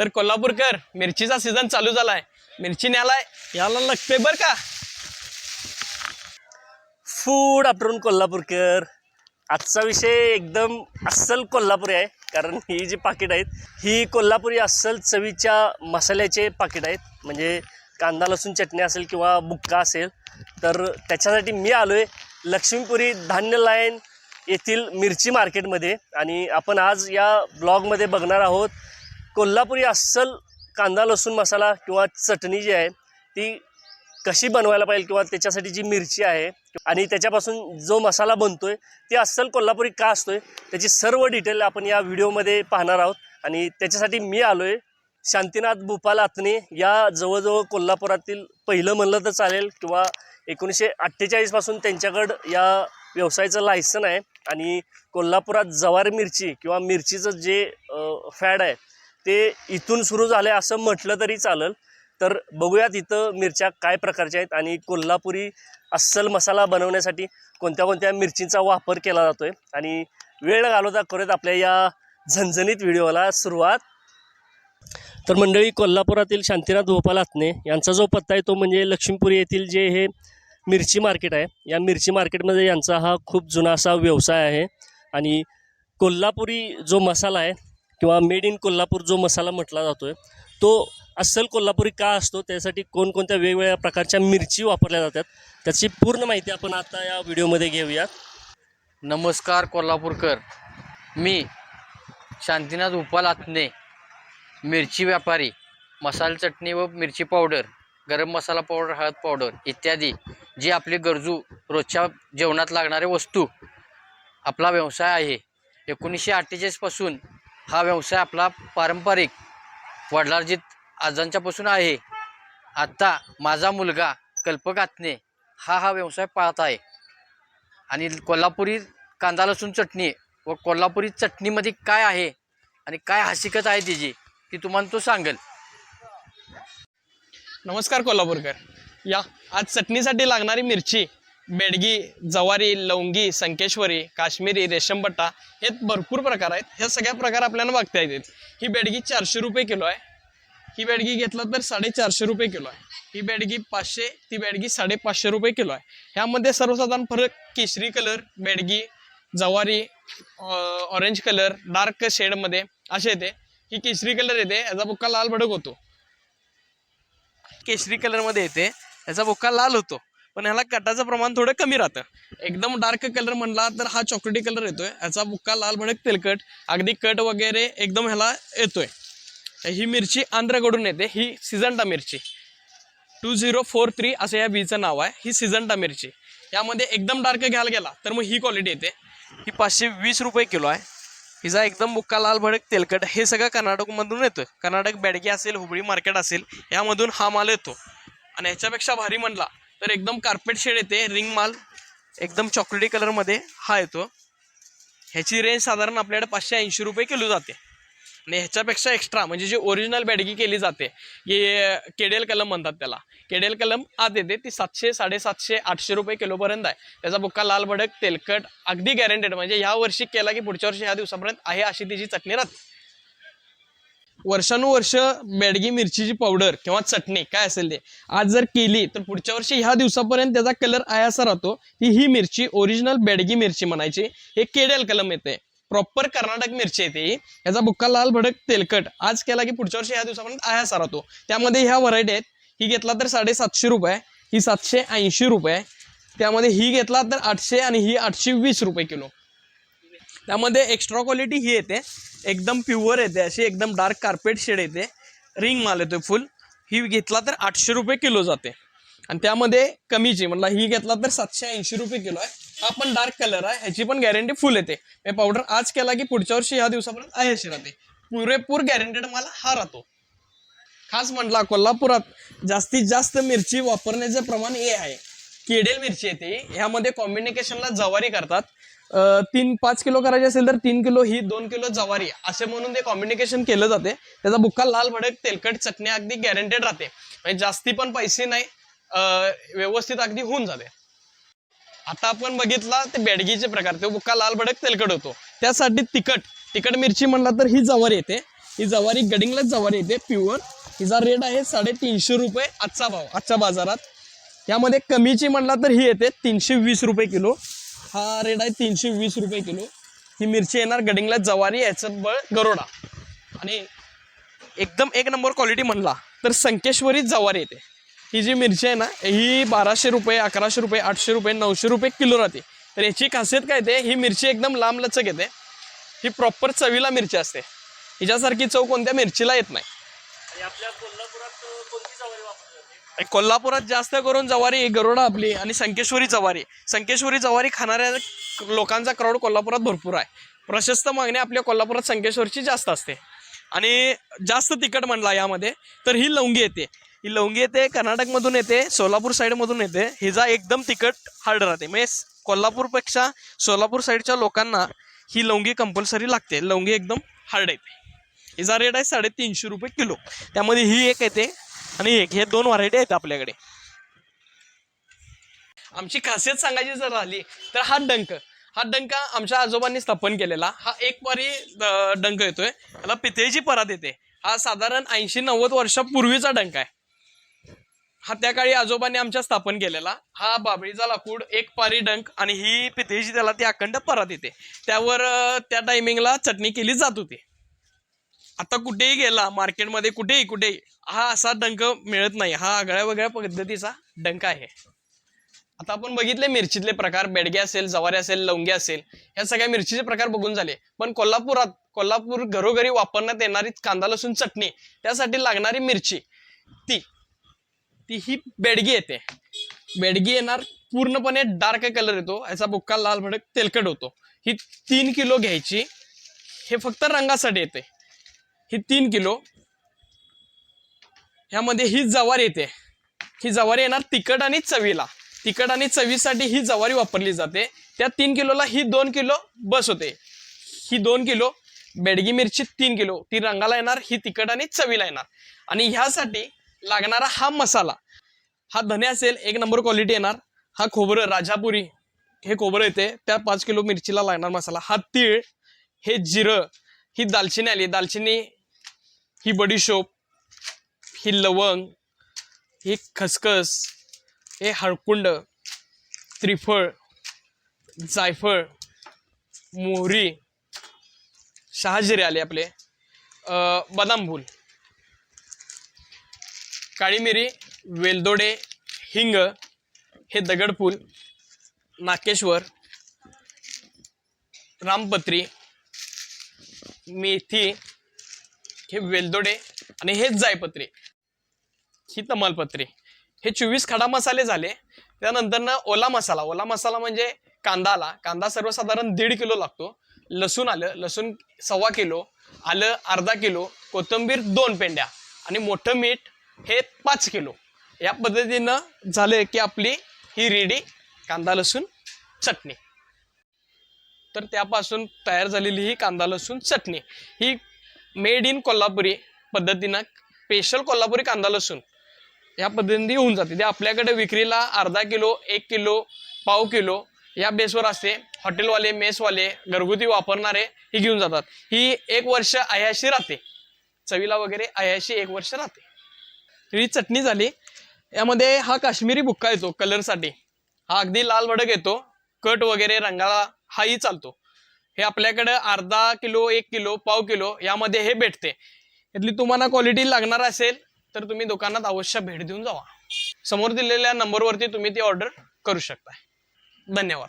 तर कोल्हापूरकर मिरचीचा सीझन चालू झालाय. मिरची न्यालाय याला लागते बर का? फूड आफ्टरून कोल्हापूरकर. आजचा विषय एकदम अस्सल कोल्हापुरी आहे कारण ही जी पाकिट आहेत ही कोल्हापुरी अस्सल चवीच्या मसाल्याचे पाकिट आहेत. म्हणजे कांदा लसूण चटणी असेल किंवा बुक्का असेल तर त्याच्यासाठी मी आलो आहे लक्ष्मीपुरी धान्य लाईन येथील मिरची मार्केटमध्ये. आणि आपण आज या ब्लॉगमध्ये बघणार आहोत कोल्हापुरी अस्सल कांदा लसूण मसाला किंवा चटणी जी आहे ती कशी बनवायला पाहिजे किंवा त्याच्यासाठी जी मिरची आहे आणि त्याच्यापासून जो मसाला बनतो आहे ती अस्सल कोल्हापुरी का असतो आहे त्याची सर्व डिटेल आपण या व्हिडिओमध्ये पाहणार आहोत. आणि त्याच्यासाठी मी आलो आहे शांतीनाथ भूपाल आतने या जवळजवळ कोल्हापुरातील पहिलं म्हणलं तर चालेल किंवा एकोणीसशे अठ्ठेचाळीसपासून त्यांच्याकडं या व्यवसायाचं लायसन आहे. आणि कोल्हापुरात जवारी मिरची किंवा मिरचीचं जे फॅड आहे ते इथून सुरू झालं आहे असं म्हटलं तरी चालेल. तर बघूयात इथं मिरच्या काय प्रकारच्या आहेत आणि कोल्हापुरी अस्सल मसाला बनवण्यासाठी कोणत्या कोणत्या मिरचींचा वापर केला जातो आहे आणि वेळ घालवता करूयात आपल्या या झणझणीत व्हिडिओला सुरुवात. तर मंडळी कोल्हापुरातील शांतीनाथ गोपाल यांचा जो पत्ता आहे तो म्हणजे लक्ष्मीपुरी येथील जे हे मिरची मार्केट आहे. या मिरची मार्केटमध्ये यांचा हा खूप जुना असा व्यवसाय आहे. आणि कोल्हापुरी जो मसाला आहे किंवा मेड इन कोल्हापूर जो मसाला म्हटला जातो आहे तो अस्सल कोल्हापुरी का असतो? त्यासाठी कोणकोणत्या वेगवेगळ्या प्रकारच्या मिरची वापरल्या जातात? त्याची पूर्ण माहिती आपण आता या व्हिडिओमध्ये घेऊया नमस्कार कोल्हापूरकर. मी शांतीनाथ उपाल आत्ने मिरची व्यापारी मसाले चटणी व मिरची पावडर गरम मसाला पावडर हळद पावडर इत्यादी जी आपली गरजू रोजच्या जेवणात लागणारे वस्तू आपला व्यवसाय आहे. एकोणीसशे अठ्ठेचाळीसपासून हा व्यवसाय आपला पारंपरिक वडिलार्जित आजांच्यापासून आहे. आत्ता माझा मुलगा कल्पक आत्ने हा हा व्यवसाय पाहत आहे. आणि कोल्हापुरी कांदा लसूण चटणी व कोल्हापुरी चटणीमध्ये काय आहे आणि काय हसिकत आहे तिची ती तुम्हाला तो सांगेल. नमस्कार कोल्हापूरकर. या आज चटणीसाठी लागणारी मिरची बेडगी जवारी लवंगी संकेश्वरी काश्मीरी रेशमबट्टा हे भरपूर प्रकार आहेत. ह्या सगळ्या प्रकार आपल्याला बघता येतात ही बेडगी चारशे रुपये किलो आहे. ही बेडगी घेतलं तर साडेचारशे रुपये किलो आहे. ही बेडगी पाचशे ती बेडगी साडेपाचशे रुपये किलो आहे. ह्यामध्ये सर्वसाधारण फरक केशरी कलर बेडगी जवारी ऑरेंज कलर डार्क शेडमध्ये असे येते. ही केशरी कलर येते याचा बुक्का लाल भडक होतो. केशरी कलरमध्ये येते याचा बुक्का लाल होतो. पण ह्याला कटाचं प्रमाण थोडं कमी राहतं. एकदम डार्क कलर म्हणला तर हा चॉकलेटी कलर येतोय. याचा बुक्का लाल भडक तेलकट अगदी कट वगैरे एकदम ह्याला येतोय. ही मिरची आंध्रकडून येते. ही सिजंटा मिरची. टू झिरो फोर थ्री असं या बीचं नाव आहे. ही सिजंटा मिरची. यामध्ये एकदम डार्क घ्यायला गेला तर मग ही क्वालिटी येते. ही पाचशे वीस रुपये किलो आहे. हिचा एकदम बुक्का लाल भडक तेलकट हे सगळं कर्नाटकमधून येतं. कर्नाटक बॅडगी असेल हुबळी मार्केट असेल यामधून हा माल येतो. आणि ह्याच्यापेक्षा भारी म्हणला तर एकदम कार्पेट शेड येते रिंग माल. एकदम चॉकलेटी कलरमध्ये हा येतो. ह्याची रेंज साधारण आपल्याकडे पाचशे ऐंशी रुपये किलो जाते. आणि ह्याच्यापेक्षा एक्स्ट्रा म्हणजे जी ओरिजिनल बॅडगी केली जाते हे केडेल कलम म्हणतात त्याला. केडेल कलम आत येते ती सातशे साडेसातशे आठशे रुपये किलोपर्यंत आहे. त्याचा बुक्का लाल भडक तेलकट अगदी गॅरंटेड म्हणजे ह्या वर्षी केला की पुढच्या वर्षी ह्या दिवसापर्यंत आहे अशी तिची चटणी राहते. वर्षानुवर्ष बेडगी मिरचीची पावडर किंवा चटणी काय असेल ते. आज जर केली तर पुढच्या वर्षी ह्या दिवसापर्यंत त्याचा कलर आयासा राहतो की ही मिरची ओरिजिनल बेडगी मिरची म्हणायची. हे केडेल कलम येते. प्रॉपर कर्नाटक मिरची येते याचा बुक्का लाल भडक तेलकट. आज केला की पुढच्या वर्षी ह्या दिवसापर्यंत आयासा राहतो. त्यामध्ये ह्या व्हरायटी आहेत. ही घेतला तर साडेसातशे रुपये ही सातशे ऐंशी रुपये. त्यामध्ये ही घेतला तर आठशे आणि ही आठशे वीस रुपये किलो. त्यामध्ये एक्स्ट्रा क्वालिटी ही येते. एकदम प्युअर येते. अशी एकदम डार्क कार्पेट शेड येते. रिंग माल येतो फुल ही घेतला तर आठशे रुपये किलो जाते. आणि त्यामध्ये कमीची म्हणला ही घेतला तर सातशे ऐंशी रुपये किलो आहे. हा पण डार्क कलर आहे. ह्याची पण गॅरंटी फुल येते. हे पावडर आज केला की पुढच्या वर्षी ह्या दिवसापर्यंत आहे अशी राहते. पुरेपूर गॅरंटेड मला हा राहतो. खास म्हटला कोल्हापुरात जास्तीत जास्त मिरची वापरण्याचं प्रमाण हे आहे. केडेल मिरची येते ह्यामध्ये कॉम्बिनेशनला जवारी करतात. तीन पाच किलो करायची असेल तर तीन किलो ही दोन किलो जवारी. असे म्हणून ते कॉम्बिनेशन केलं जाते. त्याचा बुक्का लाल भडक तेलकट चटणी अगदी गॅरंटेड राहते. म्हणजे जास्ती पण पैसे नाही व्यवस्थित अगदी होऊन जाते. आता आपण बघितला ते बेडगीचे प्रकार. तो बुक्का लाल भडक तेलकट होतो. त्यासाठी तिखट तिखट मिरची म्हणला तर ही जवारी येते. ही जवारी गडिंगलाच जवारी येते प्युअर हिचा रेट आहे साडेतीनशे रुपये आजचा भाव आजच्या बाजारात. यामध्ये कमीची म्हणला तर ही येते तीनशे वीस रुपये किलो. हा रेट आहे तीनशे वीस रुपये किलो. ही मिरची येणार गडिंगला जवारी याचं बळ गरोडा. आणि एकदम एक नंबर क्वालिटी म्हणला तर संकेश्वरी जवारी येते. ही जी मिरची आहे ना ही बाराशे रुपये अकराशे रुपये आठशे रुपये नऊशे रुपये किलो राहते. तर याची खासियत काय येते ही मिरची एकदम लांब लचक येते. ही प्रॉपर चवीला मिरची असते. हिच्यासारखी चव कोणत्या मिरचीला येत नाही. आपल्या कोल्हापुरात कोणती जवारी वापरली कोल्हापुरात जास्त करून जवारी गरुडा आपली आणि संकेश्वरी जवारी. संकेश्वरी जवारी खाणाऱ्या लोकांचा क्राऊड कोल्हापुरात भरपूर आहे. प्रशस्त मागणी आपल्या कोल्हापुरात संकेश्वरची जास्त असते. आणि जास्त तिखट म्हणला यामध्ये तर ही लवंगी येते. ही लवंगी येते कर्नाटकमधून येते सोलापूर साईडमधून येते. हिचा एकदम तिखट हार्ड राहते. म्हणजे कोल्हापूरपेक्षा सोलापूर साईडच्या लोकांना ही लवंगी कंपल्सरी लागते. लवंगी एकदम हार्ड येते. हिचा रेट आहे साडेतीनशे रुपये किलो. त्यामध्ये ही एक येते आणि एक हे दोन व्हरायटी आहेत आपल्याकडे. आमची खासियत सांगायची जर राहिली तर हा डंक. हा डंक आमच्या आजोबांनी स्थापन केलेला. हा एक परी डंक येतोय. त्याला पितळेची परात येते. हा साधारण ऐंशी नव्वद वर्षापूर्वीचा डंक आहे. हा त्या काळी आजोबांनी आमच्या स्थापन केलेला. हा बाबळीचा लाकूड एक पारी डंक आणि ही पितळेची त्याला ती अखंड परात येते. त्यावर त्या टायमिंगला चटणी केली जात होती. आता कुठेही गेला मार्केटमध्ये कुठेही कुठेही हा असा डंक मिळत नाही. हा आगळ्या वेगळ्या पद्धतीचा डंक आहे. आता आपण बघितले मिरचीतले प्रकार बेडगे असेल जवारी असेल लवंगी असेल ह्या सगळ्या मिरचीचे प्रकार बघून झाले. पण कोल्हापुरात कोल्हापूर घरोघरी वापरण्यात येणारी कांदा लसूण चटणी त्यासाठी लागणारी मिरची ती ती ही बेडगी येते. बेडगी येणार पूर्णपणे डार्क कलर येतो याचा बुक्का लाल भडक तेलकट होतो. ही तीन किलो घ्यायची हे फक्त रंगासाठी येते. ही तीन किलो. ह्यामध्ये ही जवारी येते. ही जवारी येणार तिखट आणि चवीला. तिखट आणि चवीसाठी ही जवारी वापरली जाते. त्या तीन किलोला ही दोन किलो बस होते. ही दोन किलो बेडगी मिरची तीन किलो ती रंगाला येणार ही तिखट आणि चवीला येणार. आणि ह्यासाठी लागणारा हा मसाला हा धने असेल एक नंबर क्वालिटी येणार. हा खोबरं राजापुरी हे खोबरं येते. त्या पाच किलो मिरचीला लागणार मसाला. हा तीळ हे जिरं ही दालचिनी आली. दालचिनी ही बडीशोप ही लवंग ही खसखस हे हळकुंड त्रिफळ जायफळ मोहरी शहाजिरे आले आपले. बदाम फूल काळी मिरी वेलदोडे हिंग हे दगडपूल नाकेश्वर रामपत्री मेथी हे वेलदोडे आणि हेच जायपत्री. ही तमालपत्री. हे चोवीस खडा मसाले झाले. त्यानंतर ना ओला मसाला. ओला मसाला म्हणजे कांदा आला कांदा सर्वसाधारण दीड किलो लागतो. लसूण आलं लसूण सव्वा किलो आलं अर्धा किलो कोथिंबीर दोन पेंड्या आणि मोठं मीठ हे पाच किलो. या पद्धतीनं झालं की आपली ही रेडी कांदा लसूण चटणी. तर त्यापासून तयार झालेली ही कांदा लसूण चटणी. ही मेड इन कोल्हापुरी पद्धतीनं स्पेशल कोल्हापुरी कांदा लसूण या पद्धतीने होऊन जाते. ते आपल्याकडे विक्रीला अर्धा किलो एक किलो पाव किलो या बेसवर असते. हॉटेलवाले मेसवाले घरगुती वापरणारे ही घेऊन जातात. ही एक वर्ष अयाशी राहते. चवीला वगैरे अयाशी एक वर्ष राहते. ही चटणी झाली. यामध्ये हा काश्मीरी बुक्का येतो कलरसाठी हा अगदी लाल भडक येतो. कट वगैरे रंगाला हाही चालतो. हे आपल्याकडे अर्धा किलो एक किलो पाव किलो यामध्ये हे भेटते. यातली तुम्हाला क्वालिटी लागणार असेल तर तुम्ही दुकानात अवश्य भेट देऊन जावा. समोर दिलेल्या नंबरवरती तुम्ही ती ऑर्डर करू शकता धन्यवाद.